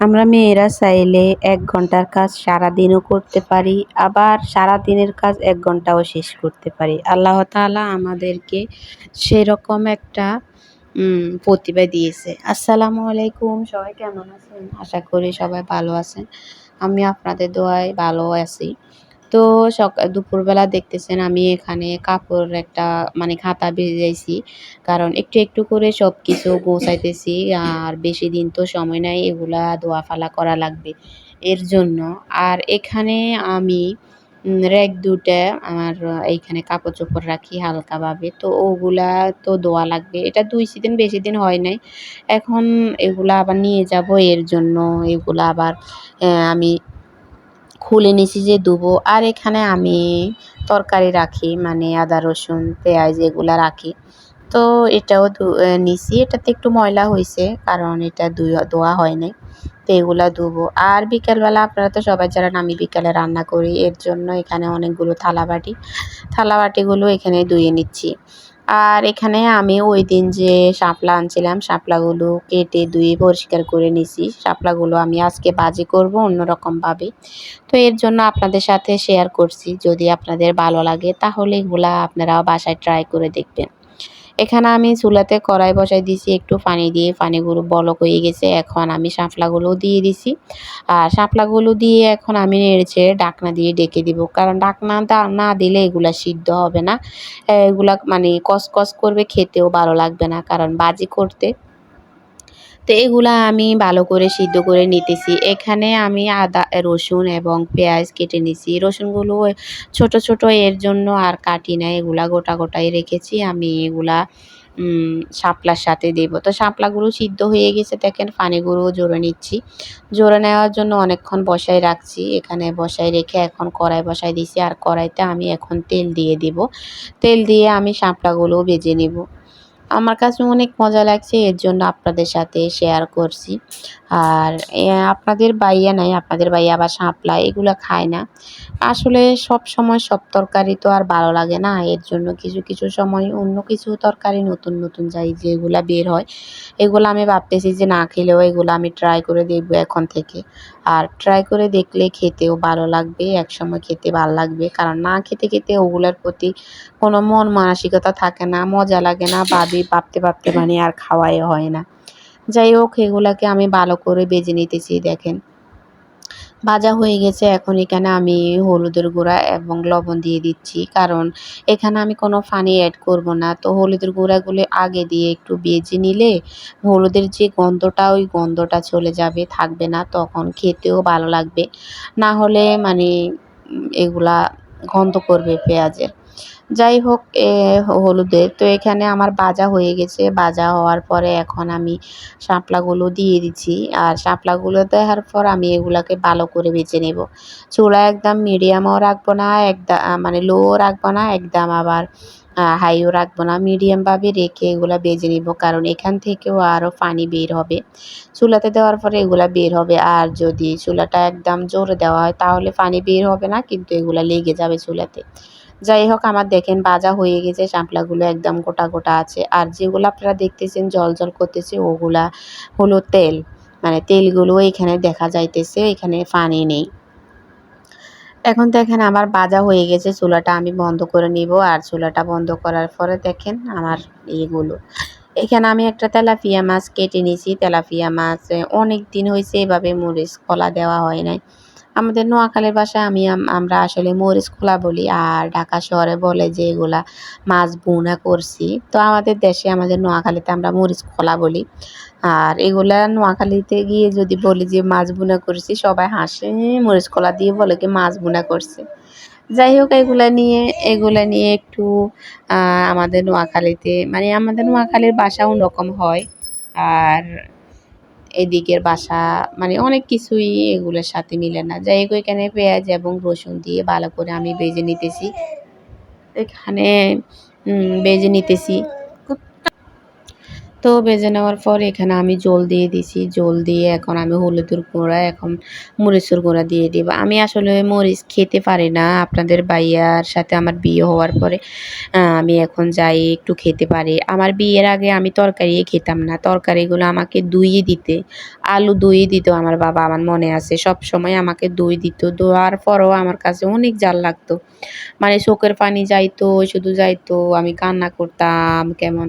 আমরা মেয়েরা চাইলে এক ঘণ্টার কাজ সারাদিনও করতে পারি, আবার সারা দিনের কাজ এক ঘন্টাও শেষ করতে পারি। আল্লাহ তালা আমাদেরকে সেরকম একটা প্রতিভা দিয়েছে। আসসালামু আলাইকুম, সবাই কেমন আছেন? আশা করি সবাই ভালো আছেন। আমি আপনাদের দোয়ায় ভালো আছি। তো সকাল দুপুরবেলা দেখতেছেন আমি এখানে কাপড় একটা মানে খাতা ভেজাইছি কারণ একটু একটু করে সব কিছু গোছাইতেছি। আর বেশি দিন তো সময় নাই, এগুলা ধোয়া ফালা করা লাগবে এর জন্য। আর এখানে আমি র্যাক দুটা আমার এইখানে কাপড় চোপড় রাখি হালকাভাবে। তো ওগুলা তো দোয়া লাগবে। এটা দুই দিন বেশি দিন হয় নাই। এখন এগুলা আবার নিয়ে যাব এর জন্য। এগুলা আবার আমি খুলে নিছি যে ধুবো আর এখানে আমি তরকারি রাখি মানে আদা, রসুন, পেঁয়াজ এগুলা রাখি। তো এটাও নিছি। এটাতে একটু ময়লা হয়েছে কারণ এটা ধোয়া হয় নাই। তো এগুলা ধুবো আর বিকেলবেলা আপনারা তো সবাই জানেন, আমি বিকেলে রান্না করি। এর জন্য এখানে অনেকগুলো থালাবাটি। থালাবাটিগুলো এখানে ধুয়ে নিচ্ছি। আর এখানে আমি ওই দিন যে শাপলা আনছিলাম, শাপলাগুলো কেটে ধুয়ে পরিষ্কার করে নিছি। শাপলাগুলো আমি আজকে বাজি করব অন্যরকমভাবে। তো এর জন্য আপনাদের সাথে শেয়ার করছি। যদি আপনাদের ভালো লাগে তাহলে এগুলা আপনারাও বাসায় ট্রাই করে দেখবেন। এখানে আমি চুলাতে কড়াই বসাই দিছি একটু পানি দিয়ে, পানিগুলো বলক হয়ে গেছে। এখন আমি শাপলাগুলো দিয়ে দিছি। আর শাঁফলাগুলো দিয়ে এখন আমি নেড়েছে ডাকনা দিয়ে ডেকে দিব। কারণ ডাকনা না দিলে এগুলা সিদ্ধ হবে না। এগুলা মানে কসকস করবে, খেতেও ভালো লাগবে না। কারণ বাজি করতে তো এগুলা আমি ভালো করে সিদ্ধ করে নিতেছি। এখানে আমি আদা, রসুন এবং পেঁয়াজ কেটে নিছি। রসুনগুলো ছোট ছোট এর জন্য আর কাটি না এগুলা গোটা গোটাই রেখেছি। আমি এগুলা শাপলার সাথে দেবো। তো শাপলাগুলো সিদ্ধ হয়ে গেছে দেখেন, পানিগুলো জোরে নিচ্ছি। জোরে নেওয়ার জন্য অনেকক্ষণ বসাই রাখছি। এখানে বসাই রেখে এখন কড়াই বসাই দিছি। আর কড়াইতে আমি এখন তেল দিয়ে দিব। তেল দিয়ে আমি শাপলাগুলো ভেজে নেব। আমার কাছে অনেক মজা লাগছে, এর জন্য আপনাদের সাথে শেয়ার করছি। আর আপনাদের বাইয়া নাই, আপনাদের বাইয়া আবার শাপলা, এগুলো খায় না। আসলে সব সময় সব তরকারি তো আর ভালো লাগে না, এর জন্য কিছু কিছু সময় অন্য কিছু তরকারি, নতুন নতুন যাই যেগুলা বের হয়, এগুলো আমি ভাবতেছি যে না খেলেও এগুলো আমি ট্রাই করে দেখব এখন থেকে। আর ট্রাই করে দেখলে খেতেও ভালো লাগবে, একসময় খেতে ভালো লাগবে। কারণ না খেতে খেতে ওগুলোর প্রতি কোনো মন মানসিকতা থাকে না, মজা লাগে না ভাবি ভাবতে ভাবতে মানে আর খাওয়াই হয় না। যাই হোক, এগুলাকে আমি ভালো করে বেজে নিতেছি, দেখেন। ভাজা হয়ে গেছে। এখন এখানে আমি হলুদের গুঁড়া এবং লবণ দিয়ে দিচ্ছি। কারণ এখানে আমি কোনো ফানি অ্যাড করব না। তো হলুদের গুঁড়াগুলো আগে দিয়ে একটু বেজে নিলে হলুদের যে গন্ধটা, ওই গন্ধটা চলে যাবে, থাকবে না। তখন খেতেও ভালো লাগবে। না হলে মানে এগুলা গন্ধ করবে পেঁয়াজের। যাই হোক, এ, হলুদের। তো এখানে আমার বাজা হয়ে গেছে। বাজা হওয়ার পরে এখন আমি শাপলাগুলো দিয়ে দিচ্ছি। আর শাপলাগুলো দেওয়ার পর আমি এগুলাকে ভালো করে বেছে নেব। চুলা একদম মিডিয়ামও রাখব না একদম মানে লোও রাখব না, একদম আবার হাইও রাখব না। মিডিয়ামভাবে রেখে এগুলো বেজে নিব, কারণ এখান থেকেও আরও পানি বের হবে। চুলাতে দেওয়ার পরে এগুলো বের হবে। আর যদি চুলাটা একদম জোরে দেওয়া হয়, তাহলে পানি বের হবে না, কিন্তু এগুলো লেগে যাবে চুলাতে। যাই হোক আমার দেখেন বাজা হয়ে গেছে শাপলাগুলো একদম গোটা গোটা আছে। আর যেগুলো আপনারা দেখতেছেন, জল জল করতেছে, ওগুলা হলো তেল। মানে তেলগুলো এখানে দেখা যাইতেছে, এখানে পানি নেই। এখন দেখেন আমার বাজা হয়ে গেছে, চুলাটা আমি বন্ধ করে নিব। আর চুলাটা বন্ধ করার পরে দেখেন আমার ইয়েগুলো। এখানে আমি একটা তেলাপিয়া মাছ কেটে নিয়েছি তেলাপিয়া মাছ অনেক দিন হয়েছে এভাবে মরিচ কলা দেওয়া হয় নাই। আমাদের নোয়াখালীর ভাষায় আমি আমরা আসলে মরিচ খোলা বলি আর ঢাকা শহরে বলে যে এগুলা মাছ বুনা করছি। তো আমাদের দেশে, আমাদের নোয়াখালীতে আমরা মরিচ খোলা বলি। আর এগুলা নোয়াখালীতে গিয়ে যদি বলি যে মাছ বুনা করছি, সবাই হাসে, মরিচ খোলা দিয়ে বলে কি মাছ বুনা করছে। যাই হোক, এগুলা নিয়ে এগুলা নিয়ে একটু আমাদের নোয়াখালীতে মানে আমাদের নোয়াখালীর বাসা অন্যরকম হয়। আর এদিকের বাসা মানে অনেক কিছুই এগুলোর সাথে মিলে না। যাই হোক, এখানে পেঁয়াজ এবং রসুন দিয়ে ভালো করে আমি বেজে নিতেছি। এখানে বেজে নিতেছি। তো বেজে নেওয়ার পর এখানে আমি জল দিয়ে দিছি। জল দিয়ে এখন আমি হলুদের গুঁড়া, এখন মরিচের গুঁড়া দিয়ে দিব। আমি আসলে মরিচ খেতে পারি না। আপনাদের ভাইয়ার সাথে আমার বিয়ে হওয়ার পরে আমি এখন যাই একটু খেতে পারি। আমার বিয়ের আগে আমি তরকারি খেতাম না। তরকারিগুলো আমাকে দুইয়ে দিতে, আলু দুইয়ে দিত আমার বাবা, আমার মনে আছে। সব সময় আমাকে দই দিত। দেওয়ার পরও আমার কাছে অনেক জাল লাগতো। মানে চোখের পানি যাইতো শুধু যাইতো, আমি কান্না করতাম কেমন।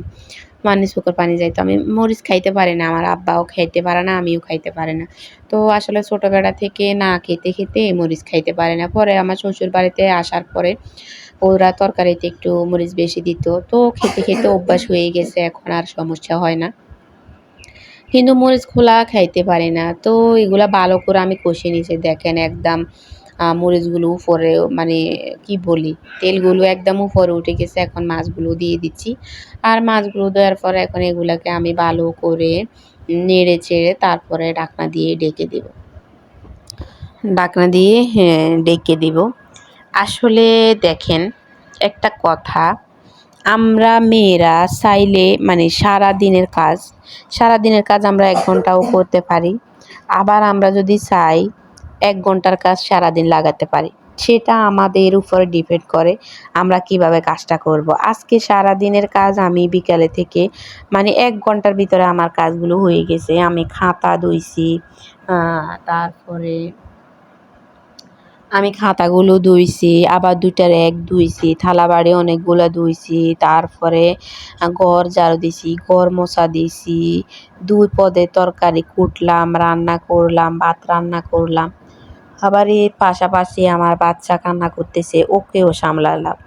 মানে চোখের পানি যাইতো। আমি মরিচ খাইতে পারি না, আমার আব্বাও খাইতে পারে না, আমিও খাইতে পারি না। তো আসলে ছোটোবেলা থেকে না খেতে খেতে মরিচ খাইতে পারে না। পরে আমার শ্বশুর বাড়িতে আসার পরে ওরা তরকারিতে একটু মরিচ বেশি দিত। তো খেতে খেতে অভ্যাস হয়ে গেছে, এখন আর সমস্যা হয় না। কিন্তু মরিচ খোলা খাইতে পারি না। তো এগুলা ভালো করে আমি কষে নিয়েছি, দেখেন একদম মরিচগুলো উপরে মানে কি বলি, তেলগুলো একদম উপরে উঠে গেছে, এখন মাছগুলো দিয়ে দিচ্ছি। আর মাছগুলো দেওয়ার পরে এখন এগুলাকে আমি ভালো করে নেড়ে চেড়ে তারপরে ডাকনা দিয়ে ডেকে দেব। ডাকনা দিয়ে ডেকে দিব। আসলে দেখেন, একটা কথা, আমরা মেয়েরা চাইলে মানে সারা দিনের কাজ সারা দিনের কাজ আমরা এক ঘন্টাও করতে পারি। আবার আমরা যদি চাই এক ঘণ্টার কাজ সারাদিন লাগাতে পারি। সেটা আমাদের উপরে ডিপেন্ড করে আমরা কীভাবে কাজটা করব। আজকে সারা দিনের কাজ আমি বিকালে থেকে মানে এক ঘণ্টার ভিতরে আমার কাজগুলো হয়ে গেছে। আমি খাতা ধুইছি তারপরে আমি খাতাগুলো ধুইছি, আবার দুইটা র্যাক ধুইছি, থালা বাড়ি অনেকগুলো ধুইছি, তারপরে ঘর ঝাড়ু দিছি, ঘর মোছা দিছি, দুই পদে তরকারি কুটলাম, রান্না করলাম, ভাত রান্না করলাম। আবার পাশাপাশি আমার বাচ্চা কান্না করতেছে, ওকেও সামলালাম।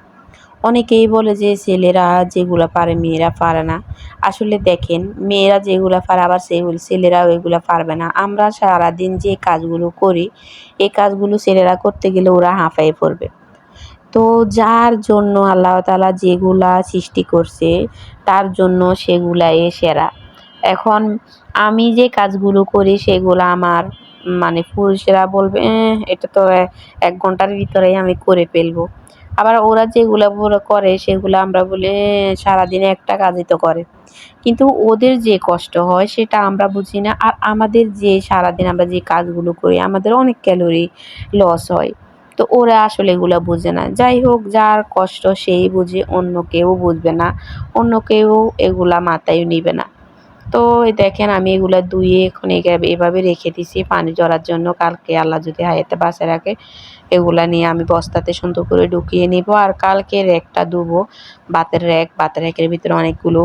অনেকেই বলে যে ছেলেরা যেগুলো পারে মেয়েরা পারে না। আসলে দেখেন, মেয়েরা যেগুলো পারে আবার সেগুলো ছেলেরাও এগুলো পারবে না। আমরা সারাদিন যে কাজগুলো করি, এই কাজগুলো ছেলেরা করতে গেলে ওরা হাঁফাই পড়বে। তো যার জন্য আল্লাহ তালা যেগুলা সৃষ্টি করছে, তার জন্য সেগুলাই সেরা। এখন আমি যে কাজগুলো করি, সেগুলো আমার মানে পুরুষেরা বলবে এটা তো এক ঘণ্টার ভিতরেই আমি করে ফেলব। আবার ওরা যেগুলো করে সেগুলো আমরা বলি সারাদিনে একটা কাজই তো করে। কিন্তু ওদের যে কষ্ট হয় সেটা আমরা বুঝি না। আর আমাদের যে সারাদিন আমরা যে কাজগুলো করি, আমাদের অনেক ক্যালোরি লস হয়। তো ওরা আসলে এগুলো বুঝে না। যাই হোক, যার কষ্ট সেই বুঝে, অন্য কেউ বুঝবে না। অন্য কেউ এগুলা মাথায় নিবে না। তো দেখেন আমি এগুলো ধুয়ে এখন এভাবে রেখে দিছি পানি জড়ার জন্য। কালকে আল্লাহ যদি হায়াতে বাসে রাখে, এগুলা নিয়ে আমি বস্তাতে সুন্দর করে ঢুকিয়ে নিব। আর কালকে র্যাকটা ধুবো। বাতের র্যাক, বাতের র্যাকের ভিতরে অনেকগুলো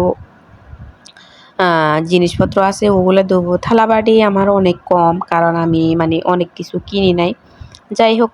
জিনিসপত্র আছে, ওগুলো দেবো থালাবাটি আমার অনেক কম, কারণ আমি মানে অনেক কিছু কিনি নাই। যাই হোক